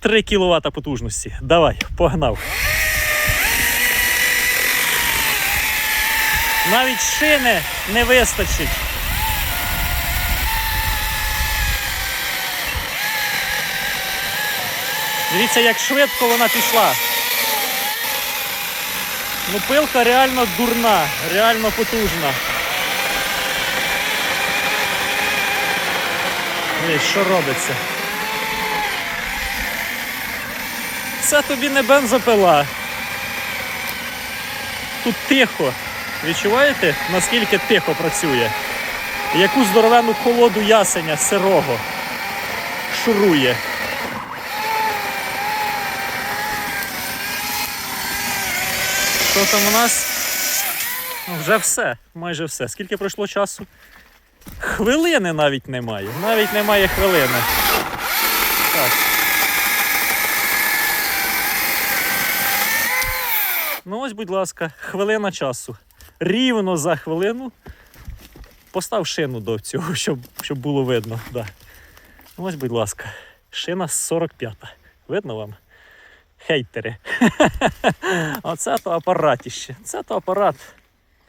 3 кВт потужності. Давай, погнав. Навіть шини не вистачить. Дивіться, як швидко вона пішла. Ну, пилка реально дурна, реально потужна. Дивись, що робиться. Це тобі не бензопила. Тут тихо. Відчуваєте, наскільки тихо працює? Яку здоровенну колоду ясеня сирого шурує. Що там у нас? Ну, Вже все, майже все. Скільки пройшло часу? Хвилини навіть немає. Навіть немає хвилини. Так. Ну ось, будь ласка, хвилина часу. Рівно за хвилину постав шину до цього, щоб, щоб було видно. Да. Ну, ось, будь ласка, шина 45-та. Видно вам? Хейтери. Оце то апаратіще. Це то апарат.